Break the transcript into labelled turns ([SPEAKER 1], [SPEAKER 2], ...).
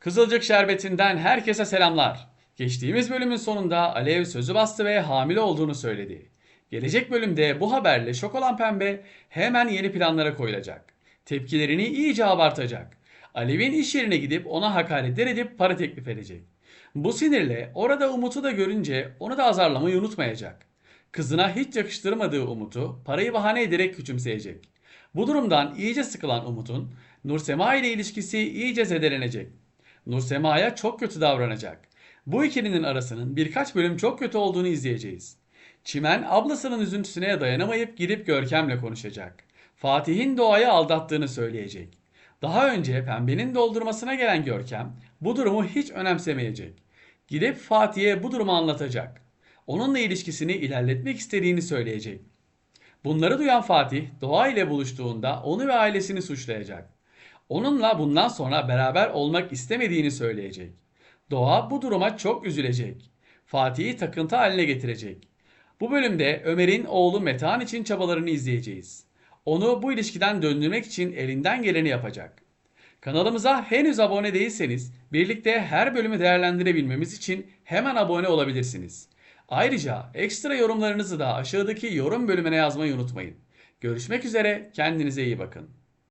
[SPEAKER 1] Kızılcık Şerbeti'nden herkese selamlar. Geçtiğimiz bölümün sonunda Alev sözü bastı ve hamile olduğunu söyledi. Gelecek bölümde bu haberle şok olan Pembe hemen yeni planlara koyulacak. Tepkilerini iyice abartacak. Alev'in iş yerine gidip ona hakaretler edip para teklif edecek. Bu sinirle orada Umut'u da görünce onu da azarlamayı unutmayacak. Kızına hiç yakıştırmadığı Umut'u parayı bahane ederek küçümseyecek. Bu durumdan iyice sıkılan Umut'un Nursema ile ilişkisi iyice zedelenecek. Nursema'ya çok kötü davranacak. Bu ikilinin arasının birkaç bölüm çok kötü olduğunu izleyeceğiz. Çimen ablasının üzüntüsüne dayanamayıp gidip Görkem'le konuşacak. Fatih'in doğayı aldattığını söyleyecek. Daha önce pembenin doldurmasına gelen Görkem bu durumu hiç önemsemeyecek. Gidip Fatih'e bu durumu anlatacak. Onunla ilişkisini ilerletmek istediğini söyleyecek. Bunları duyan Fatih Doğa ile buluştuğunda onu ve ailesini suçlayacak. Onunla bundan sonra beraber olmak istemediğini söyleyecek. Doğa bu duruma çok üzülecek. Fatih'i takıntı haline getirecek. Bu bölümde Ömer'in oğlu Metehan için çabalarını izleyeceğiz. Onu bu ilişkiden döndürmek için elinden geleni yapacak. Kanalımıza henüz abone değilseniz birlikte her bölümü değerlendirebilmemiz için hemen abone olabilirsiniz. Ayrıca ekstra yorumlarınızı da aşağıdaki yorum bölümüne yazmayı unutmayın. Görüşmek üzere, kendinize iyi bakın.